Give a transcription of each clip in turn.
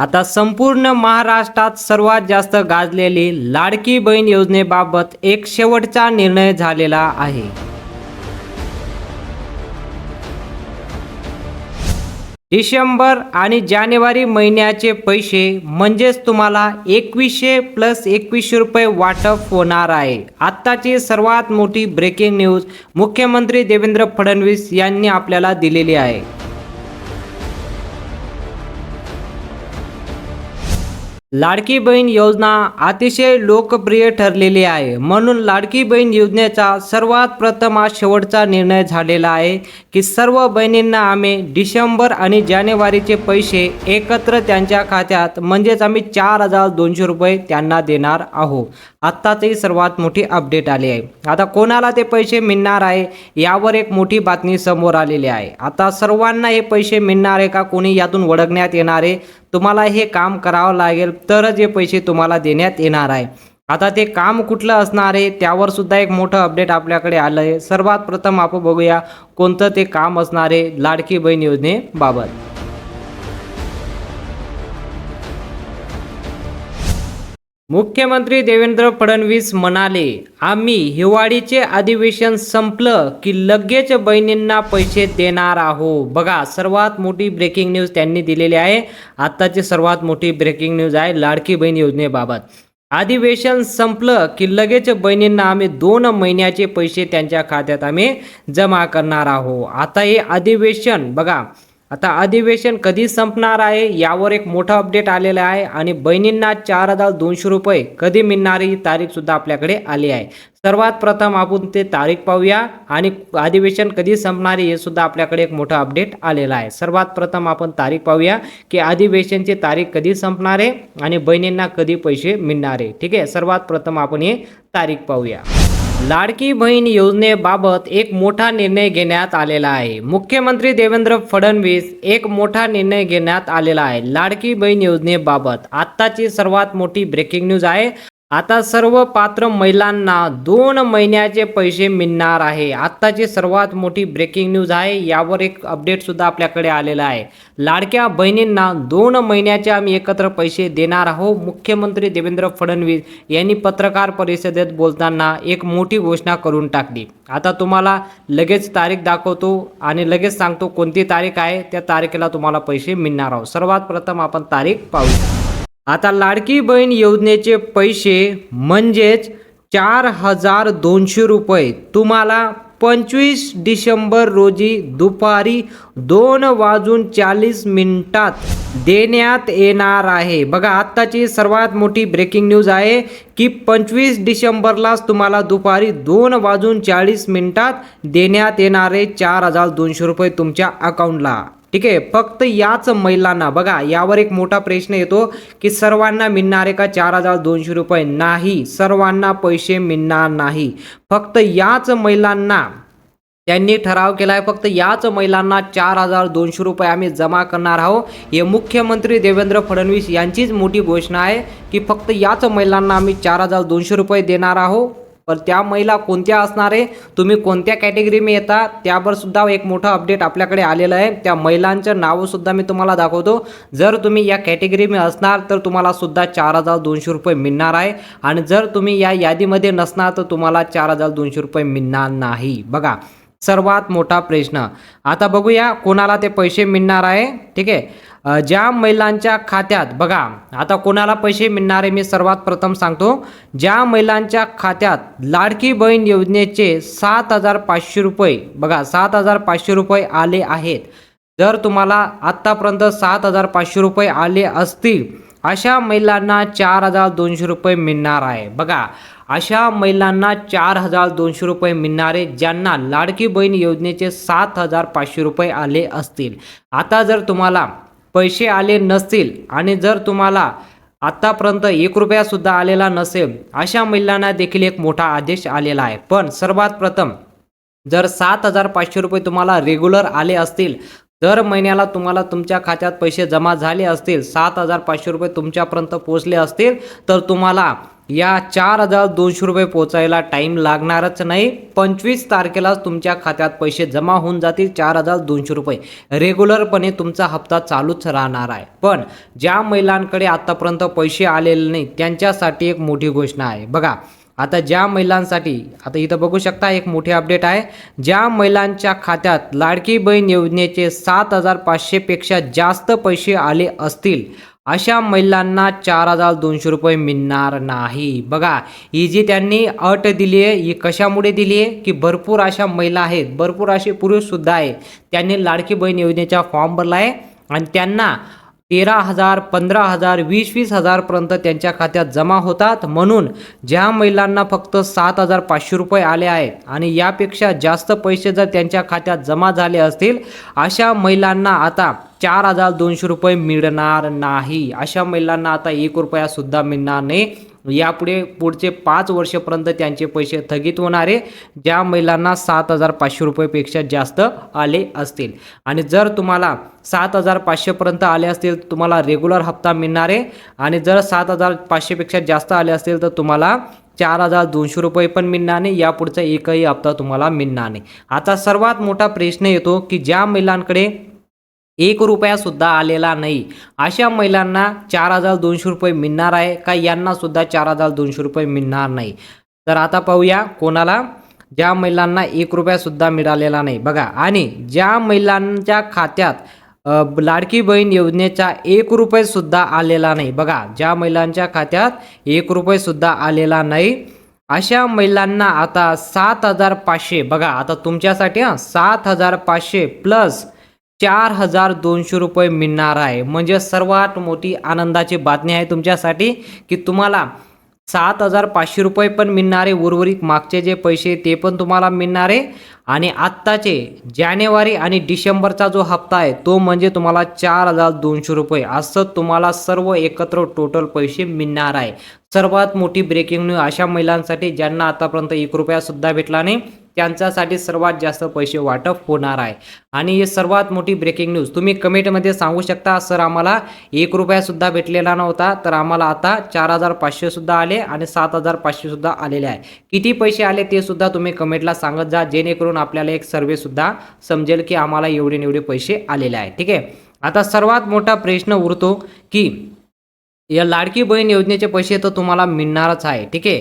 आता संपूर्ण महाराष्ट्रात सर्वात जास्त गाजलेली लाडकी बहीण योजनेबाबत एक शेवटचा निर्णय झालेला आहे. डिसेंबर आणि जानेवारी महिन्याचे पैसे म्हणजेच तुम्हाला एकवीसशे प्लस एकवीसशे रुपये वाटप होणार आहे. आत्ताची सर्वात मोठी ब्रेकिंग न्यूज मुख्यमंत्री देवेंद्र फडणवीस यांनी आपल्याला दिलेली आहे. लाडकी बहीण योजना अतिशय लोकप्रिय ठरलेली आहे. म्हणून लाडकी बहीण योजनेचा सर्वात प्रथम आज शेवटचा निर्णय झालेला आहे की सर्व बहिणींना आम्ही डिसेंबर आणि जानेवारीचे पैसे एकत्र त्यांच्या खात्यात म्हणजेच आम्ही चार हजार दोनशे रुपये त्यांना देणार आहोत. आत्ताची सर्वात मोठी अपडेट आली आहे. आता कोणाला ते पैसे मिळणार आहे यावर एक मोठी बातमी समोर आलेली आहे. आता सर्वांना हे पैसे मिळणार आहे का कोणी यातून वडगण्यात येणार आहे तुम्हाला हे काम करावं लागेल तरच हे पैसे तुम्हाला देण्यात येणार आहे. आता ते काम कुठलं असणार आहे त्यावर सुद्धा एक मोठं अपडेट आपल्याकडे आलं आहे सर्वात प्रथम आपण बघूया कोणतं ते काम असणार आहे लाडकी बहीण योजनेबाबत. मुख्यमंत्री देवेंद्र फडणवीस म्हणाले आम्ही हिवाळीचे अधिवेशन संपलं की लगेच बहिणींना पैसे देणार आहोत. बघा सर्वात मोठी ब्रेकिंग न्यूज त्यांनी दिलेली आहे. आत्ताची सर्वात मोठी ब्रेकिंग न्यूज आहे लाडकी बहीण योजनेबाबत. अधिवेशन संपलं की लगेच बहिणींना आम्ही दोन महिन्याचे पैसे त्यांच्या खात्यात आम्ही जमा करणार आहोत. आता हे अधिवेशन बघा आता अधिवेशन कधी संपणार आहे यावर एक मोठा अपडेट आलेला आहे आणि बहिणींना चार हजार दोनशे रुपये कधी मिळणार ही तारीख सुद्धा आपल्याकडे आली आहे. सर्वात प्रथम आपण ते तारीख पाहूया आणि अधिवेशन कधी संपणार आहे हे सुद्धा आपल्याकडे एक मोठा अपडेट आलेला आहे. सर्वात प्रथम आपण तारीख पाहूया की अधिवेशनची तारीख कधी संपणार आहे आणि बहिणींना कधी पैसे मिळणार आहे. ठीक आहे? सर्वात प्रथम आपण हे तारीख पाहूया. लाडकी बहीण योजनेबाबत एक मोठा निर्णय घेण्यात आलेला आहे. मुख्यमंत्री देवेंद्र फडणवीस एक मोठा निर्णय घेण्यात आलेला आहे. लाडकी बहीण योजनेबाबत आत्ताची सर्वात मोठी ब्रेकिंग न्यूज आहे. आता सर्व पात्र महिलांना दोन महिन्याचे पैसे मिळणार आहे. आत्ताची सर्वात मोठी ब्रेकिंग न्यूज आहे यावर एक अपडेटसुद्धा आपल्याकडे आलेला आहे. लाडक्या बहिणींना दोन महिन्याचे आम्ही एकत्र पैसे देणार आहोत. मुख्यमंत्री देवेंद्र फडणवीस यांनी पत्रकार परिषदेत बोलताना एक मोठी घोषणा करून टाकली. आता तुम्हाला लगेच तारीख दाखवतो आणि लगेच सांगतो कोणती तारीख आहे. त्या तारखेला तुम्हाला पैसे मिळणार आहोत. सर्वात प्रथम आपण तारीख पाहू. आता लाडकी बहीण योजनेचे पैसे म्हणजेच चार हजार दोनशे रुपये. तुम्हाला पंचवीस डिसेंबर रोजी दुपारी दोन वाजून चाळीस मिनिटात देण्यात येणार आहे. बघा आत्ताची सर्वात मोठी ब्रेकिंग न्यूज आहे की पंचवीस डिसेंबरलाच तुम्हाला दुपारी दोन वाजून चाळीस मिनिटात देण्यात येणारे चार हजार दोनशे रुपये तुमच्या अकाउंटला ठीक आहे? फक्त याच महिलांना. बघा यावर एक मोठा प्रश्न येतो की सर्वांना मिळणारे का चार हजार दोनशे रुपये? नाही. सर्वांना पैसे मिळणार नाही. फक्त याच महिलांना त्यांनी ठराव केला आहे फक्त याच महिलांना चार हजार दोनशे रुपये आम्ही जमा करणार आहोत. हे मुख्यमंत्री देवेंद्र फडणवीस यांचीच मोठी घोषणा आहे की फक्त याच महिलांना आम्ही चार हजार दोनशे रुपये देणार आहोत. पण त्या महिला कोणत्या असणार आहे? तुम्ही कोणत्या कॅटेगरीमध्ये येता? त्यावर सुद्धा एक मोठा अपडेट आपल्याकडे आलेलं आहे. त्या महिलांचं नावंसुद्धा मी तुम्हाला दाखवतो. जर तुम्ही या कॅटेगरीमध्ये असणार तर तुम्हाला सुद्धा चार हजार दोनशे रुपये मिळणार आहे. आणि जर तुम्ही या यादीमध्ये नसणार तर तुम्हाला चार हजार दोनशे रुपये मिळणार नाही. बघा सर्वात मोठा प्रश्न. आता बघूया कोणाला ते पैसे मिळणार आहे. ठीक आहे? ज्या महिलांच्या खात्यात बघा आता कोणाला पैसे मिळणारे मी सर्वात प्रथम सांगतो. ज्या महिलांच्या खात्यात लाडकी बहीण योजनेचे सात हजार पाचशे रुपये बघा सात हजार पाचशे रुपये आले आहेत. जर तुम्हाला आत्तापर्यंत सात हजार पाचशे रुपये आले असतील अशा महिलांना चार हजार दोनशे रुपये मिळणार आहे. बघा अशा महिलांना चार हजार दोनशे रुपये मिळणारे ज्यांना लाडकी बहीण योजनेचे सात हजार पाचशे रुपये आले असतील. आता जर तुम्हाला पैसे आले नसतील आणि जर तुम्हाला आत्तापर्यंत एक रुपयासुद्धा आलेला नसेल अशा महिलांना देखील एक मोठा आदेश आलेला आहे. पण सर्वात प्रथम जर सात हजार पाचशे रुपये तुम्हाला रेग्युलर आले असतील दर महिन्याला तुम्हाला तुमच्या खात्यात पैसे जमा झाले असतील सात हजार पाचशे रुपये तुमच्यापर्यंत पोचले असतील तर तुम्हाला या चार हजार दोनशे रुपये पोचायला टाईम लागणारच नाही. पंचवीस तारखेलाच तुमच्या खात्यात पैसे जमा होऊन जातील चार हजार दोनशे रुपये. रेग्युलरपणे तुमचा हप्ता चालूच राहणार आहे. पण ज्या महिलांकडे आत्तापर्यंत पैसे आलेले नाही त्यांच्यासाठी एक मोठी घोषणा आहे. बघा आता ज्या महिलांसाठी आता इथं बघू शकता एक मोठी अपडेट आहे. ज्या महिलांच्या खात्यात लाडकी बहीण योजनेचे सात हजार पाचशेपेक्षा जास्त पैसे आले असतील अशा महिलांना चार हजार दोनशे रुपये मिळणार नाही. बघा ही जी त्यांनी अट दिली आहे ही कशामुळे दिली आहे? की भरपूर अशा महिला आहेत भरपूर असे पुरुषसुद्धा आहेत. त्यांनी लाडकी बहीण योजनेचा फॉर्म भरला आहे आणि त्यांना तेरा हजार पंधरा हजार वीस वीस हजारपर्यंत त्यांच्या खात्यात जमा होतात. म्हणून ज्या महिलांना फक्त सात हजार पाचशे रुपये आले आहेत आणि यापेक्षा जास्त पैसे जर त्यांच्या खात्यात जमा झाले असतील अशा महिलांना आता चार हजार दोनशे रुपये मिळणार नाही. अशा महिलांना आता एक रुपयासुद्धा मिळणार नाही. म्हणजे यापुढे पुढचे पाच वर्षपर्यंत त्यांचे पैसे थकीत होणारे ज्या महिलांना सात हजार पाचशे रुपयेपेक्षा जास्त आले असतील. आणि जर तुम्हाला सात हजार पाचशेपर्यंत आले असतील तुम्हाला रेग्युलर हप्ता मिळणार. आहे आणि जर सात हजार पाचशेपेक्षा जास्त आले असतील तर तुम्हाला चार हजार दोनशे रुपये पण मिळणार नाही. यापुढचा एकही हप्ता तुम्हाला मिळणार नाही. आता सर्वात मोठा प्रश्न येतो की ज्या महिलांकडे एक रुपयासुद्धा आलेला नाही. अशा महिलांना चार हजार दोनशे रुपये मिळणार आहे का? यांनासुद्धा चार हजार दोनशे रुपये मिळणार नाही. तर आता पाहूया कोणाला. ज्या महिलांना एक रुपयासुद्धा मिळालेला नाही. बघा आणि ज्या महिलांच्या खात्यात लाडकी बहीण योजनेचा एक रुपयेसुद्धा आलेला नाही. बघा ज्या महिलांच्या खात्यात एक रुपयेसुद्धा आलेला नाही. अशा महिलांना आता सात हजार पाचशे बघा आता तुमच्यासाठी हां सात हजार पाचशे प्लस चार हजार दोनशे रुपये मिळणार आहे. म्हणजे सर्वात मोठी आनंदाची बातमी आहे तुमच्यासाठी की तुम्हाला सात हजार पाचशे रुपये पण मिळणारे उर्वरित मागचे जे पैसे ते पण तुम्हाला मिळणारे. आणि आत्ताचे जानेवारी आणि डिसेंबरचा जो हप्ता आहे तो म्हणजे तुम्हाला चार हजार दोनशे रुपये. असं तुम्हाला सर्व एकत्र टोटल पैसे मिळणार आहे. सर्वात मोठी ब्रेकिंग न्यूज अशा महिलांसाठी ज्यांना आतापर्यंत एक रुपयासुद्धा भेटला नाही. त्यांच्यासाठी सर्वात जास्त पैसे वाटप होणार आहे. आणि ही सर्वात मोठी ब्रेकिंग न्यूज तुम्ही कमेंटमध्ये सांगू शकता सर आम्हाला एक रुपयासुद्धा भेटलेला नव्हता तर आम्हाला आता चार हजार पाचशेसुद्धा आले आणि सात हजार पाचशेसुद्धा आलेले आहे. किती पैसे आले ते सुद्धा तुम्ही कमेंटला सांगत जा जेणेकरून आपल्याला एक सर्वेसुद्धा समजेल की आम्हाला एवढे निवडे पैसे आलेले आहे ठीक आहे? आता सर्वात मोठा प्रश्न उरतो की या लाडकी बहीण योजनेचे पैसे तर तुम्हाला मिळणारच आहे. ठीक आहे?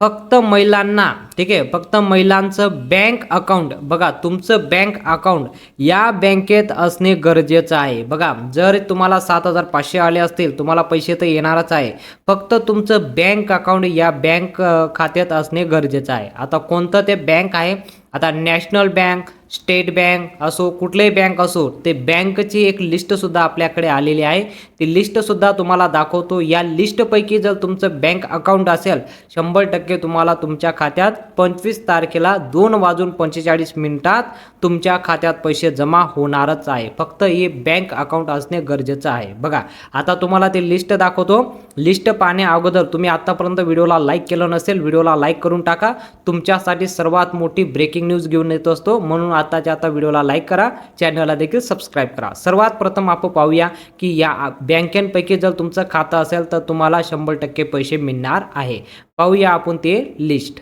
फक्त महिलांना ठीक आहे? फक्त महिलांचं बँक अकाउंट बघा तुमचं बँक अकाउंट या बँकेत असणे गरजेचं आहे. बघा जर तुम्हाला सात हजार पाचशे आले असतील तुम्हाला पैसे तर येणारच आहे. फक्त तुमचं बँक अकाउंट या बँक खात्यात असणे गरजेचं आहे. आता कोणतं ते बँक आहे? आता नॅशनल बँक स्टेट बँक असो कुठलेही बँक असो ते बँकची एक लिस्टसुद्धा आपल्याकडे आलेली आहे. ती लिस्टसुद्धा तुम्हाला दाखवतो. या लिस्टपैकी जर तुमचं बँक अकाउंट असेल शंभर टक्के तुम्हाला तुमच्या खात्यात पंचवीस तारखेला दोन वाजून पंचेचाळीस मिनिटात तुमच्या खात्यात पैसे जमा होणारच आहे. फक्त हे बँक अकाउंट असणे गरजेचं आहे. बघा आता तुम्हाला ते लिस्ट दाखवतो. लिस्ट पाहण्या अगोदर तुम्ही आत्तापर्यंत व्हिडिओला लाईक केलं नसेल व्हिडिओला लाईक करून टाका. तुमच्यासाठी सर्वात मोठी ब्रेकिंग न्यूज घेऊन येत असतो. म्हणून आताच्या आता व्हिडिओला लाईक करा चॅनलला देखील सबस्क्राईब करा. सर्वात प्रथम आपण पाहूया की या बँकेपैकी जर तुमचं खातं असेल तर तुम्हाला शंभर टक्के पैसे मिळणार आहे. पाहूया आपण ते लिस्ट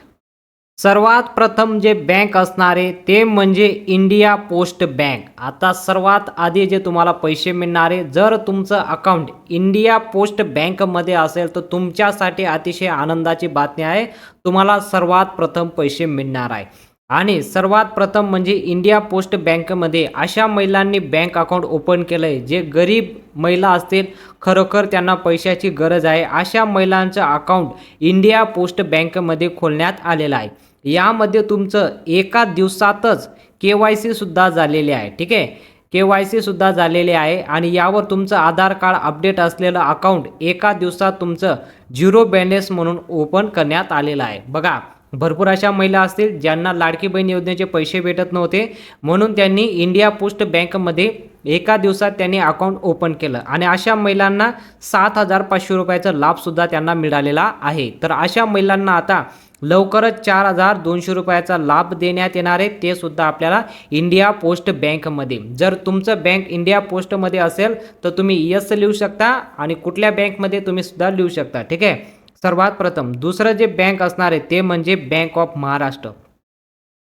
सर्वात प्रथम जे बँक असणारे ते म्हणजे इंडिया पोस्ट बँक. आता सर्वात आधी जे तुम्हाला पैसे मिळणारे जर तुमचं अकाउंट इंडिया पोस्ट बँकमध्ये असेल तर तुमच्यासाठी अतिशय आनंदाची बातमी आहे. तुम्हाला सर्वात प्रथम पैसे मिळणार आहे. आणि सर्वात प्रथम म्हणजे इंडिया पोस्ट बँकमध्ये अशा महिलांनी बँक अकाउंट ओपन केलं आहे जे गरीब महिला असतील खरोखर त्यांना पैशाची गरज आहे. अशा महिलांचं अकाउंट इंडिया पोस्ट बँकमध्ये खोलण्यात आलेलं आहे. यामध्ये तुमचं एका दिवसातच के वाय सीसुद्धा झालेले आहे ठीक आहे? के वाय सीसुद्धा झालेले आहे आणि यावर तुमचं आधार कार्ड अपडेट असलेलं अकाउंट एका दिवसात तुमचं झिरो बॅलेन्स म्हणून ओपन करण्यात आलेलं आहे. बघा भरपूर अशा महिला असतील ज्यांना लाडकी बहीण योजनेचे पैसे भेटत नव्हते. म्हणून त्यांनी इंडिया पोस्ट बँकमध्ये एका दिवसात त्यांनी अकाउंट ओपन केलं आणि अशा महिलांना सात हजार पाचशे रुपयाचा लाभसुद्धा त्यांना मिळालेला आहे. तर अशा महिलांना आता लवकरच चार हजार दोनशे रुपयाचा लाभ देण्यात येणार आहे. ते सुद्धा आपल्याला इंडिया पोस्ट बँकमध्ये. जर तुमचं बँक इंडिया पोस्टमध्ये असेल तर तुम्ही यस लिहू शकता आणि कुठल्या बँकमध्ये तुम्ही सुद्धा लिहू शकता. ठीक आहे? सर्वात प्रथम दुसरं जे बँक असणार आहे ते म्हणजे बँक ऑफ महाराष्ट्र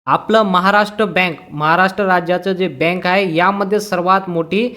आपलं महाराष्ट्र बँक महाराष्ट्र राज्याचं जे बँक आहे यामध्ये सर्वात मोठी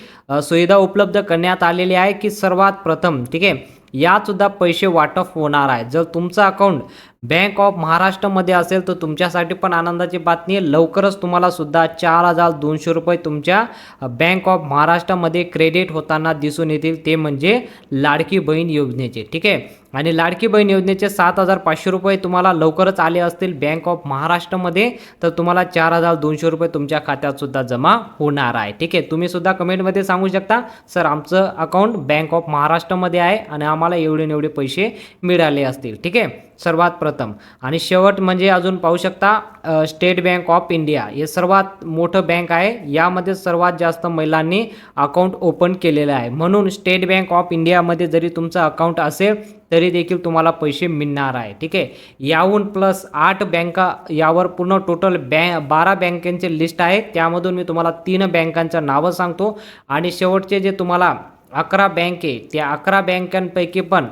सुविधा उपलब्ध करण्यात आलेली आहे की सर्वात प्रथम ठीक आहे? यातसुद्धा पैसे वाटप होणार आहे. जर तुमचं अकाउंट बँक ऑफ महाराष्ट्रामध्ये असेल तर तुमच्यासाठी पण आनंदाची बातमी आहे. लवकरच तुम्हाला सुद्धा चार हजार दोनशे रुपये तुमच्या बँक ऑफ महाराष्ट्रामध्ये क्रेडिट होताना दिसून येतील. ते म्हणजे लाडकी बहीण योजनेचे. ठीक आहे? आणि लाडकी बहीण योजनेचे सात हजार पाचशे रुपये तुम्हाला लवकरच आले असतील बँक ऑफ महाराष्ट्रमध्ये तर तुम्हाला चार हजार दोनशे रुपये तुमच्या खात्यात सुद्धा जमा होणार आहे. ठीक आहे? तुम्ही सुद्धा कमेंटमध्ये सांगू शकता सर आमचं अकाउंट बँक ऑफ महाराष्ट्रमध्ये आहे आणि आम्हाला एवढे एवढे पैसे मिळाले असतील. ठीक आहे? सर्वात प्रथम. आणि शेवट म्हणजे अजून पाहू शकता स्टेट बँक ऑफ इंडिया. हे सर्वात मोठं बँक आहे. यामध्ये सर्वात जास्त महिलांनी अकाउंट ओपन केलेलं आहे. म्हणून स्टेट बँक ऑफ इंडियामध्ये जरी तुमचं अकाउंट असेल तरी देखील तुम्हाला पैसे मिळणार आहे. ठीक आहे? याहून प्लस आठ बँका यावर पूर्ण टोटल बॅ बारा बँकांचे लिस्ट आहे त्यामधून मी तुम्हाला तीन बँकांचं नावं सांगतो. आणि शेवटचे जे तुम्हाला अकरा बँक आहे त्या अकरा बँकांपैकी पण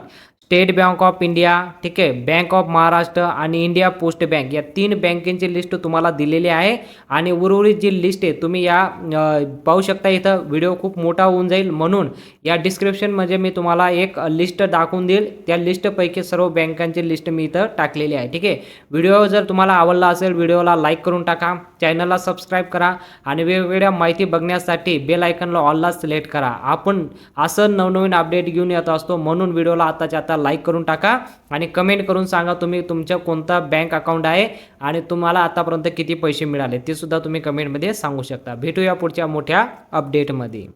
स्टेट बँक ऑफ इंडिया ठीक आहे बँक ऑफ महाराष्ट्र आणि इंडिया पोस्ट बँक या तीन बँकेची लिस्ट तुम्हाला दिलेली आहे. आणि उर्वरित जी लिस्ट आहे तुम्ही या पाहू शकता इथं व्हिडिओ खूप मोठा होऊन जाईल. म्हणून या डिस्क्रिप्शनमध्ये मी तुम्हाला एक लिस्ट दाखवून देईल. त्या लिस्टपैकी सर्व बँकांची लिस्ट मी इथं टाकलेली आहे ठीक आहे. व्हिडिओ जर तुम्हाला आवडला असेल व्हिडिओला लाईक करून टाका. चॅनलला सबस्क्राईब करा आणि वेगवेगळ्या माहिती बघण्यासाठी बेल आयकनला ऑलला सिलेक्ट करा. आपण असं नवनवीन अपडेट घेऊन येत असतो म्हणून व्हिडिओला आताच्या आता लाईक करून टाका आणि कमेंट करून सांगा तुम्ही तुमच्या कोणता बँक अकाउंट आहे आणि तुम्हाला आतापर्यंत किती पैसे मिळाले ते सुद्धा तुम्ही कमेंटमध्ये सांगू शकता. भेटूया पुढच्या मोठ्या अपडेटमध्ये.